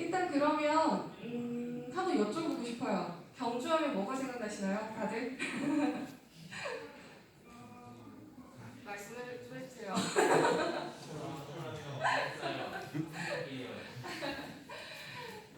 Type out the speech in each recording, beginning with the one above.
일단 그러면 음, 한번 여쭤보고 싶어요. 경주하면 뭐가 생각나시나요, 다들? 말씀을 좀 해주세요.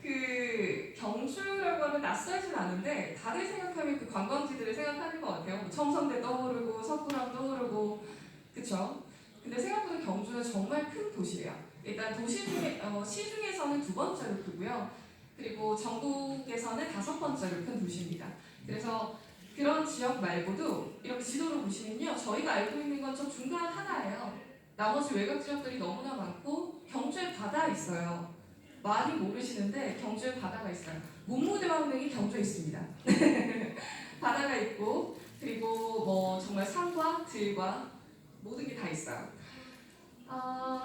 그 경주라고 하면 낯설진 않은데 다들 생각하면 그 관광지들을 생각하는 것 같아요. 뭐 첨성대 떠오르고 석굴암 떠오르고 그쵸? 근데 생각보다 경주는 정말 큰 도시예요. 일단 도시 중에 어, 시 중에서는 두 번째로 크고요. 그리고 전국에서는 다섯 번째로 큰 도시입니다. 그래서 그런 지역 말고도 이렇게 지도로 보시면요, 저희가 알고 있는 건 저 중간 하나예요. 나머지 외곽 지역들이 너무나 많고 경주에 바다 있어요. 많이 모르시는데 경주에 바다가 있어요. 문무대왕릉이 경주에 있습니다. 바다가 있고 그리고 뭐 정말 산과 들과 모든 게 다 있어요. 아,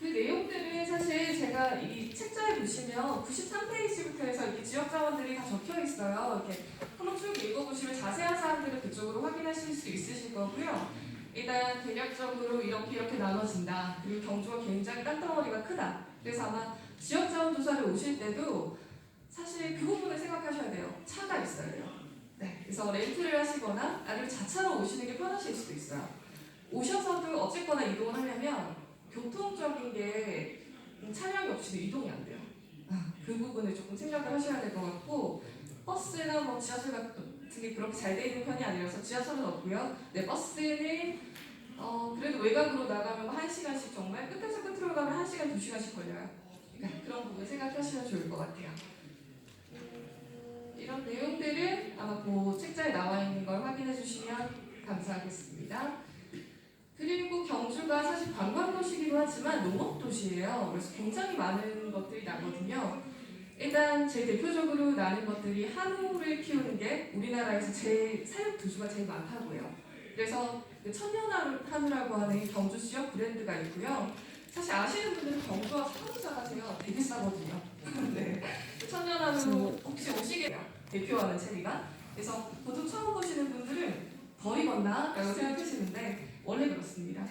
그 내용들은 사실 제가 이 책자에 보시면 93페이지부터 해서 이렇게 지역 자원들이 다 적혀 있어요. 이렇게 한번 쭉 읽어보시면 자세한 사항들을 그쪽으로 확인하실 수 있으실 거고요. 일단 대략적으로 이렇게 이렇게 나눠진다. 그리고 경주가 굉장히 땅덩어리가 크다. 그래서 아마 지역 자원 조사를 오실 때도 사실 그 부분을 생각하셔야 돼요. 차가 있어야 돼요. 네, 그래서 렌트를 하시거나 아니면 자차로 오시는 게 편하실 수도 있어요. 오셔서도 어쨌거나 이동을 하려면 교통적인 게 음, 차량이 없이도 이동이 안 돼요. 아, 그 부분을 조금 생각을 하셔야 될 것 같고 버스나 뭐 지하철 같은 게 그렇게 잘 돼 있는 편이 아니라서 지하철은 없고요. 네, 버스는 어, 그래도 외곽으로 나가면 뭐 1시간씩 정말 끝에서 끝으로 가면 1시간, 2시간씩 걸려요. 그러니까 그런 부분 생각하시면 좋을 것 같아요. 음, 이런 내용들은 아마 그 책자에 나와 있는 걸 확인해 주시면 감사하겠습니다. 그리고 경주가 사실 관광도시기도 하지만 농업도시예요. 그래서 굉장히 많은 것들이 나거든요. 일단 제일 대표적으로 나는 것들이 한우를 키우는 게 우리나라에서 제일 사육 두수가 제일 많다고요. 그래서 그 천년한우라고 하는 경주 지역 브랜드가 있고요. 사실 아시는 분들은 경주와 한우사가세요. 되게 싸거든요. 네. 그 천년한우 혹시 오시게요? 대표하는 체리가. 그래서 보통 처음 보시는 분들은 더 익었나? 라고 생각하시는데 원래 그렇습니다.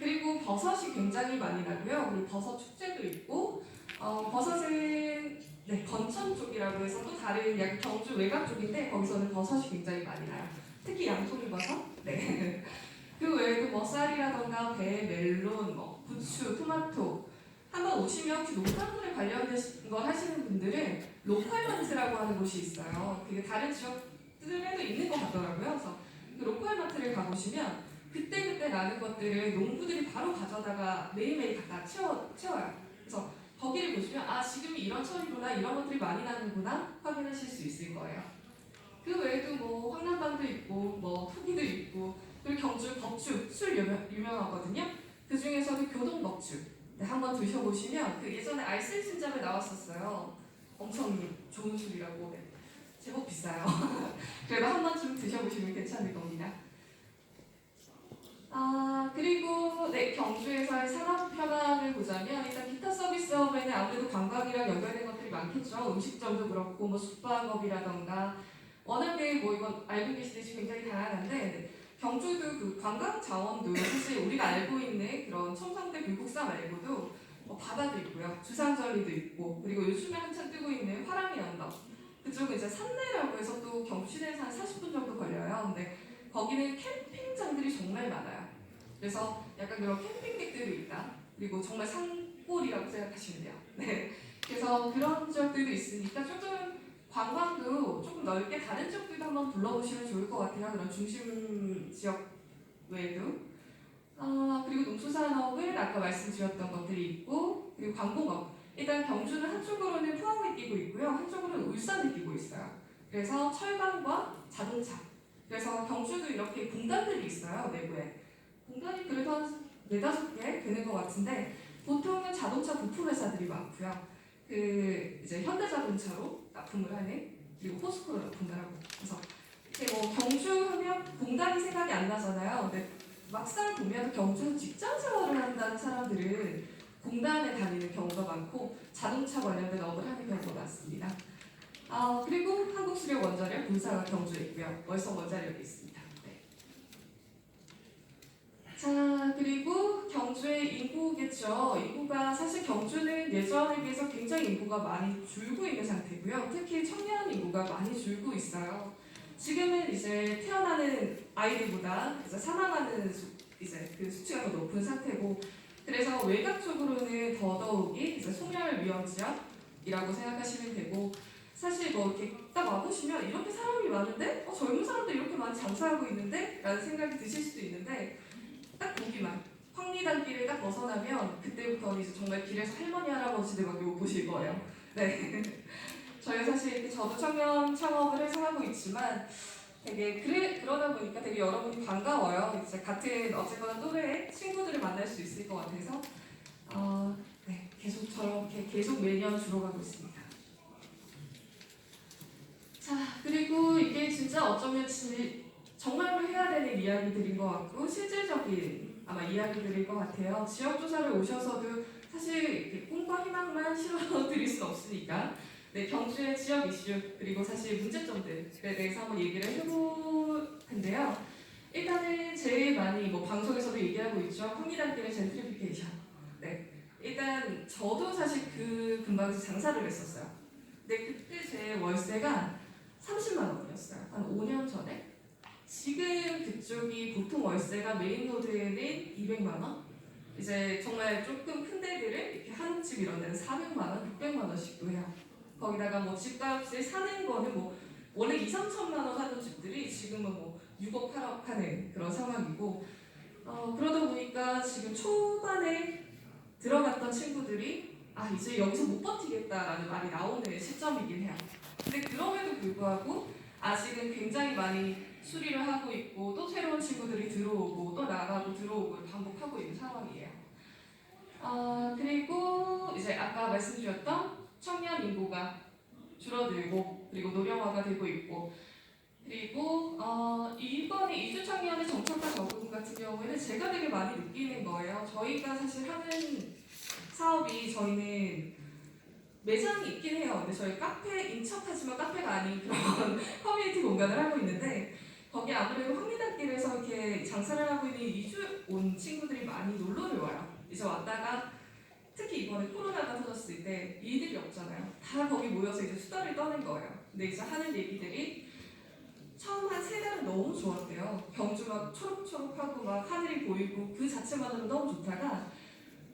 그리고 버섯이 굉장히 많이 나고요. 그리고 버섯 축제도 있고 어, 버섯은 네, 건천 쪽이라고 해서 또 다른 약 경주 외곽 쪽인데 거기서는 버섯이 굉장히 많이 나요. 특히 양송이 버섯. 네. 그 외에도 뭐 쌀이라던가 배, 멜론, 뭐 부추, 토마토 한번 오시면 혹시 농산물에 관련된 걸 하시는 분들은 로컬마트라고 하는 곳이 있어요. 그게 다른 지역들에도 있는 것 같더라고요. 그래서 그 로컬마트를 가보시면 그때그때 나는 것들을 농부들이 바로 가져다가 매일매일 갖다 채워, 채워요. 그래서 거기를 보시면 아 지금 이런 철이구나 이런 것들이 많이 나는구나 확인하실 수 있을 거예요. 그 외에도 뭐 황남당도 있고 뭐 토기도 있고 그리고 경주 법주 술 유명, 유명하거든요. 그 중에서도 교동 법주 네, 한번 드셔보시면 그 예전에 알쓸신잡에 나왔었어요. 엄청 좋은 술이라고 네, 제법 비싸요. 그래도 한 번쯤 드셔보시면 괜찮을 겁니다. 아 그리고 네 경주에서의 산업 현황을 보자면 일단 기타 서비스업에는 아무래도 관광이랑 연결된 것들이 많겠죠. 음식점도 그렇고 뭐 숙박업이라던가 워낙에 뭐 이건 알고 계시듯이 굉장히 다양한데 네, 경주도 그 관광 자원도 사실 우리가 알고 있는 그런 첨성대 불국사 말고도 뭐 바다도 있고요. 주상절리도 있고 그리고 요즘에 한참 뜨고 있는 화랑이 언덕 그쪽은 이제 산내라고 해서 또 경주 시내에서 한 40분 정도 걸려요. 근데 거기는 캠핑장들이 정말 많아요. 그래서 약간 그런 캠핑객들이 있다. 그리고 정말 산골이라고 생각하시면 돼요. 네. 그래서 그런 지역들도 있으니까 조금 관광도 조금 넓게 다른 지역들도 한번 둘러보시면 좋을 것 같아요. 그런 중심 지역 외에도. 아, 그리고 농수산업은 아까 말씀드렸던 것들이 있고, 그리고 광공업. 일단 경주는 한쪽으로는 포항을 끼고 있고요. 한쪽으로는 울산을 끼고 있어요. 그래서 철강과 자동차. 그래서 경주도 이렇게 공단들이 있어요, 내부에. 네다섯 개 되는 것 같은데, 보통은 자동차 부품 회사들이 많고요. 그 이제 현대자동차로 납품을 하는 그리고 포스코로 납품을 하고 그래서 뭐 경주 하면 공단이 생각이 안 나잖아요. 근데 막상 보면 경주 직장 생활을 한다는 사람들은 공단에 다니는 경우가 많고 자동차 관련된 업을 하는 경우가 많습니다. 아 그리고 한국수력 원자력 본사가 경주에 있고요. 월성 원자력이 있습니다. 네. 자, 그리고 경주의 인구겠죠. 인구가 사실 경주는 예전에 비해서 굉장히 인구가 많이 줄고 있는 상태고요. 특히 청년 인구가 많이 줄고 있어요. 지금은 이제 태어나는 아이들보다 이제 사망하는 수, 이제 그 수치가 더 높은 상태고, 그래서 외곽 쪽으로는 더더욱이 이제 소멸 위험 지역이라고 생각하시면 되고, 사실 뭐 이렇게 딱 와보시면 이렇게 사람이 많은데, 어, 젊은 사람들 이렇게 많이 장사하고 있는데? 라는 생각이 드실 수도 있는데, 딱 보기만 황리단길을 딱 벗어나면 그때부터 이제 정말 길에서 할머니 할아버지들 막욕 보실 거예요. 네. 저희 사실 저도 청년 창업을 해서 하고 있지만 되게 그래 그러다 보니까 되게 여러분이 반가워요. 이제 같은 어쨌거나 또래의 친구들을 만날 수 있을 것 같아서 어, 네 계속 저렇게 계속 매년 줄어가고 있습니다. 자 그리고 이게 진짜 어쩌면 지, 정말로 해야 되는 이야기들인 것 같고 실질적인 아마 이야기들일 것 같아요. 지역 조사를 오셔서도 사실 꿈과 희망만 실어드릴 수는 없으니까 네, 경주의 지역 이슈 그리고 사실 문제점들에 대해서 한번 얘기를 해볼 텐데요. 일단은 제일 많이 뭐 방송에서도 얘기하고 있죠. 황리단길의 젠트리피케이션. 네, 일단 저도 사실 그 근방에서 장사를 했었어요. 근데 그때 제 월세가 30만 원이었어요. 한 5년 전에. 지금 그쪽이 보통 월세가 메인 로드에는 200만 원. 이제 정말 조금 큰 데들은 이렇게 한집 이런 데는 400만 원, 600만 원씩도 해요. 거기다가 뭐 집값을 사는 거는 뭐 원래 2, 3천만 원 하던 집들이 지금은 뭐 6억, 8억 하는 그런 상황이고 어, 그러다 보니까 지금 초반에 들어갔던 친구들이 아 이제 여기서 못 버티겠다라는 말이 나오는 시점이긴 해요. 근데 그럼에도 불구하고 아직은 굉장히 많이 수리를 하고 있고 또 새로운 친구들이 들어오고 또 나가고 들어오고 반복하고 있는 상황이에요. 아 그리고 이제 아까 말씀드렸던 청년 인구가 줄어들고 그리고 노령화가 되고 있고 그리고 어, 이번에 이주 청년의 정착과 적응 같은 경우에는 제가 되게 많이 느끼는 거예요. 저희가 사실 하는 사업이 저희는 매장이 있긴 해요. 근데 저희 카페인 척하지만 카페가 아닌 그런 커뮤니티 공간을 하고 있는데 거기 아무래도 황리단길에서 이렇게 장사를 하고 있는 이주 온 친구들이 많이 놀러를 와요. 이제 왔다가 특히 이번에 코로나가 터졌을 때 일들이 없잖아요. 다 거기 모여서 이제 수다를 떠는 거예요. 근데 이제 하는 얘기들이 처음 한 세 달은 너무 좋았대요. 경주 막 초록초록하고 막 하늘이 보이고 그 자체만으로 너무 좋다가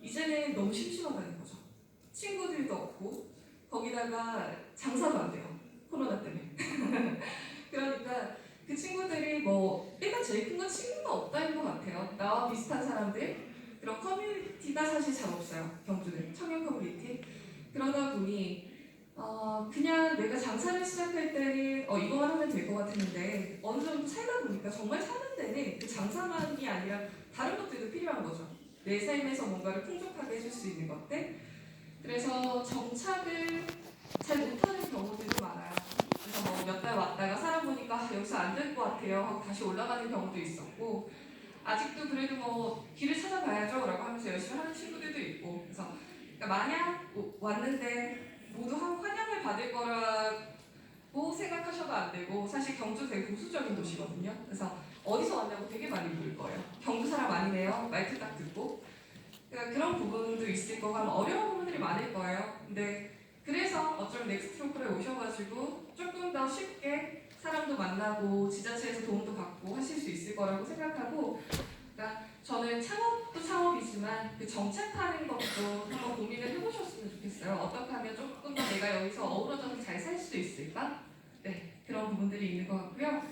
이제는 너무 심심하다는 거죠. 친구들도 없고 거기다가 장사도 안 돼요. 코로나 때문에. 그러니까 그 친구들이 뭐 일단 제일 큰 건 친구가 없다는 것 같아요. 나와 비슷한 사람들 그런 커뮤니티가 사실 잘 없어요. 경주는 청년 커뮤니티. 그러다 보니 어 그냥 내가 장사를 시작할 때는 어 이거만 하면 될 것 같았는데 어느 정도 살다 보니까 정말 사는 데는 그 장사만이 아니라 다른 것들도 필요한 거죠. 내 삶에서 뭔가를 풍족하게 해줄 수 있는 것들. 그래서 정착을 잘 못하는 경우들도 많아요. 그래서 뭐몇 달 왔다가 살아보니까 아, 여기서 안 될 것 같아요 하고 다시 올라가는 경우도 있었고 아직도 그래도 뭐 길을 찾아봐야죠 라고 하면서 열심히 하는 친구들도 있고 그래서 그러니까 만약 오- 왔는데 모두 한 환영을 받을 거라고 생각하셔도 안 되고 사실 경주 되게 보수적인 도시거든요. 그래서 어디서 왔냐고 되게 많이 물을 거예요. 경주 사람 아니네요. 말투 딱 듣고. 그러니까 그런 부분도 있을 거고 아마 어려운 부분들이 많을 거예요. 근데 그래서 어쩌면 넥스트로크에 오셔가지고 조금 더 쉽게 사람도 만나고 지자체에서 도움도 받고 하실 수 있을 거라고 생각하고 그러니까 저는 창업도 창업이지만 그 정착하는 것도 한번 고민을 해보셨으면 좋겠어요. 어떻게 하면 조금 더 내가 여기서 어우러져서 잘 살 수 있을까? 네 그런 부분들이 있는 것 같고요.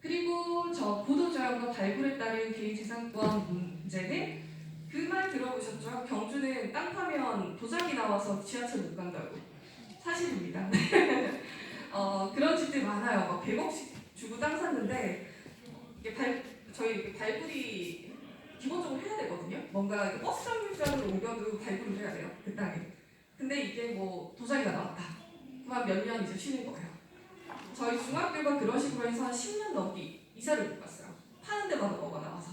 그리고 저 보도자료과 발굴에 따른 개인 재산권 문제는 그 말 들어보셨죠? 경주는 땅 파면 도장이 나와서 지하철 못 간다고 사실입니다. 어, 그런 집들 많아요. 막 100억씩 주고 땅 샀는데 이게 발 저희 발굴이 기본적으로 해야 되거든요. 뭔가 버스 정류장으로 옮겨도 발굴을 해야 돼요. 그 땅에. 근데 이게 뭐 도장이 나왔다. 그만 몇 년 이제 쉬는 거예요. 저희 중학교가 그런 식으로 해서 한 10년 넘게 이사를 못 갔어요. 파는 데마다 뭐가 나와서.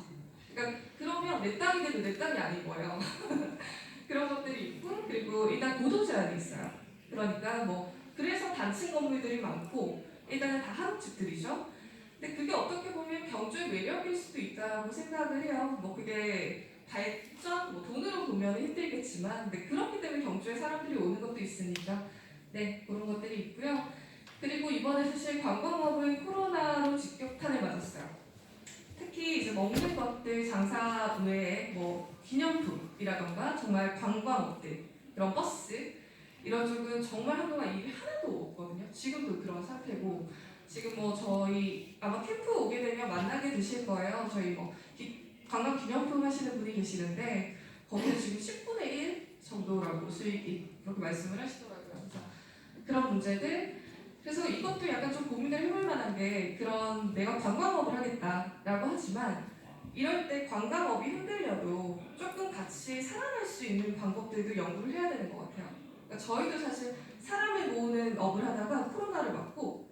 그러니까 그러면 내 땅인데도 내 땅이 아닌 거예요. 그런 것들이 있고 그리고 일단 고도 제한이 있어요. 그러니까 뭐 그래서 단층 건물들이 많고 일단은 다 한옥집들이죠. 근데 그게 어떻게 보면 경주의 매력일 수도 있다고 생각을 해요. 뭐 그게 발전, 뭐 돈으로 보면 힘들겠지만, 근데 그렇기 때문에 경주에 사람들이 오는 것도 있으니까, 네 그런 것들이 있고요. 그리고 이번에 사실 관광업은 코로나로 직격탄을 맞았어요. 특히 이제 먹는 것들 장사 외에 뭐 기념품이라던가 정말 관광업들 그런 버스 이런 쪽은 정말 한동안 일이 하나도 없거든요. 지금도 그런 상태고 지금 뭐 저희 아마 캠프 오게 되면 만나게 되실 거예요. 저희 뭐 기- 관광 기념품 하시는 분이 계시는데 거기는 지금 10분의 1 정도라고 수익이 그렇게 말씀을 하시더라고요. 그래서 그런 문제들 그래서 이것도 약간 좀 고민을 해볼 만한 게 그런 내가 관광업을 하겠다라고 하지만 이럴 때 관광업이 흔들려도 조금 같이 살아날 수 있는 방법들도 연구를 해야 되는 것 같아요. 그러니까 저희도 사실 사람을 모으는 업을 하다가 코로나를 맞고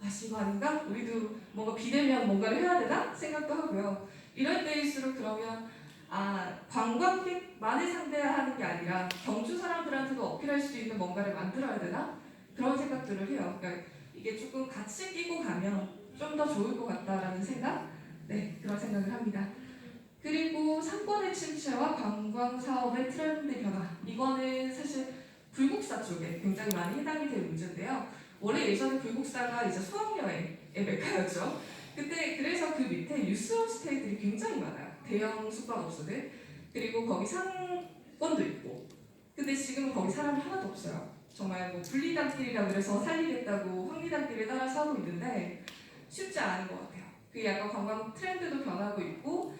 아, 이거 아닌가? 우리도 뭔가 비대면 뭔가를 해야 되나? 생각도 하고요. 이럴 때일수록 그러면 아 관광객만을 상대하는 게 아니라 경주 사람들한테도 어필할 수 있는 뭔가를 만들어야 되나? 그런 생각들을 해요. 그러니까 이게 조금 같이 끼고 가면 좀 더 좋을 것 같다라는 생각? 네, 그런 생각을 합니다. 그리고 상권의 침체와 관광 사업의 트렌드 변화. 이거는 사실 불국사 쪽에 굉장히 많이 해당이 될 문제인데요. 원래 예전에 불국사가 이제 수학여행의 메카였죠. 그때 그래서 그 밑에 유스홈스테이들이 굉장히 많아요. 대형 숙박업소들. 그리고 거기 상권도 있고. 근데 지금은 거기 사람이 하나도 없어요. 정말 뭐 분리단길이라 그래서 살리겠다고 황리단길을 따라서 하고 있는데 쉽지 않은 것 같아요. 그 약간 관광 트렌드도 변하고 있고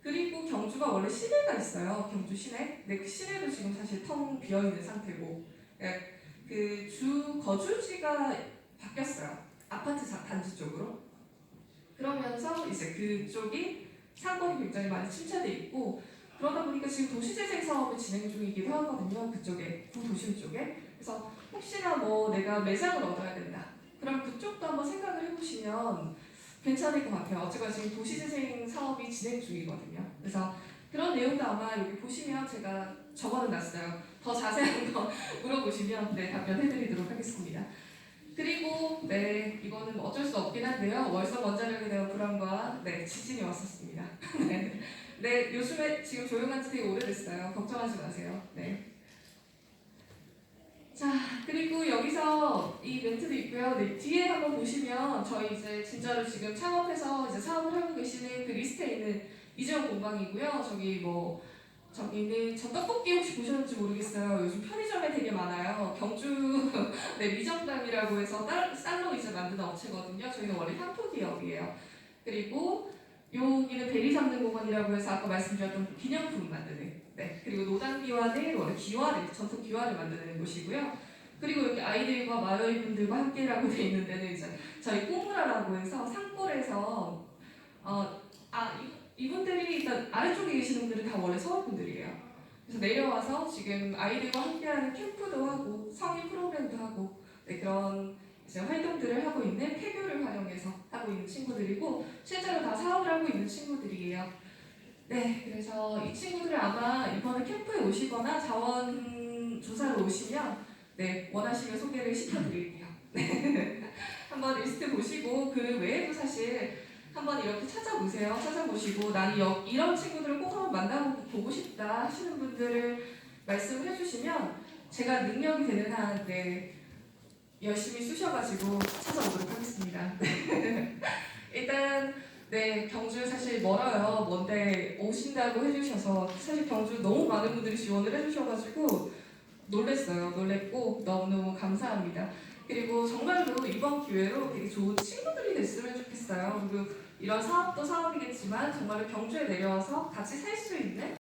그리고 경주가 원래 시내가 있어요. 경주 시내. 근데 그 시내도 지금 사실 텅 비어 있는 상태고 그 주 거주지가 바뀌었어요. 아파트 자- 단지 쪽으로. 그러면서 이제 그쪽이 상권이 굉장히 많이 침체돼 있고 그러다 보니까 지금 도시재생 사업을 진행 중이기도 하거든요. 그쪽에 구도심 쪽에. 그래서 혹시나 뭐 내가 매장을 얻어야 된다. 그럼 그쪽도 한번 생각을 해보시면 괜찮을 것 같아요. 어제가 지금 도시재생 사업이 진행 중이거든요. 그래서 그런 내용도 아마 여기 보시면 제가 적어놨어요. 더 자세한 거 물어보시면 네, 답변해드리도록 하겠습니다. 그리고 네 이거는 뭐 어쩔 수 없긴 한데요. 월성 원자력에 대한 불안과 네 지진이 왔었습니다. 네. 네 요즘에 지금 조용한 지 되게 오래됐어요. 걱정하지 마세요. 네. 자 그리고 여기서 이 멘트도 있고요. 네, 뒤에 한번 보시면 저희 이제 진짜로 지금 창업해서 이제 사업을 하고 계시는 그 리스트에 있는 이재용 공방이고요. 저기 뭐 저기는 저 떡볶이 혹시 보셨는지 모르겠어요. 요즘 편의점에 되게 많아요. 경주 네 미정당이라고 해서 딸, 쌀로 이제 만드는 업체거든요. 저희는 원래 향토 기업이에요. 그리고 여기는 베리삼등공원이라고 해서 아까 말씀드렸던 기념품 만드는 네 그리고 노단기와는 원래 기와를 전통 기와를 만드는 곳이고요. 그리고 여기 아이들과 마을 분들과 함께라고 돼 있는 데는 이제 저희 꼬무라라고 해서 산골에서 어 아 이 분들이 일단 아래쪽에 계시는 분들은 다 원래 서울 분들이에요. 그래서 내려와서 지금 아이들과 함께하는 캠프도 하고 성인 프로그램도 하고 네, 그런 이제 활동들을 하고 있는 폐교를 활용해서 하고 있는 친구들이고 실제로 다 사업을 하고 있는 친구들이에요. 네, 그래서 이 친구들을 아마 이번에 캠프에 오시거나 자원 조사를 오시면 네 원하시면 소개를 시켜드릴게요. 네. 한번 리스트 보시고 그 외에도 사실 한번 이렇게 찾아보세요. 찾아보시고 나는 여, 이런 친구들을 꼭 한번 만나보고 싶다 하시는 분들을 말씀을 해주시면 제가 능력이 되는 한 네, 열심히 쑤셔가지고 찾아오도록 하겠습니다. 일단 네 경주 사실 멀어요. 먼데 오신다고 해주셔서 사실 경주 너무 많은 분들이 지원을 해주셔가지고 놀랬어요. 놀랬고 너무너무 감사합니다. 그리고 정말로 이번 기회로 되게 좋은 친구들이 됐으면 좋겠어요. 그리고 이런 사업도 사업이겠지만 정말로 경주에 내려와서 같이 살 수 있는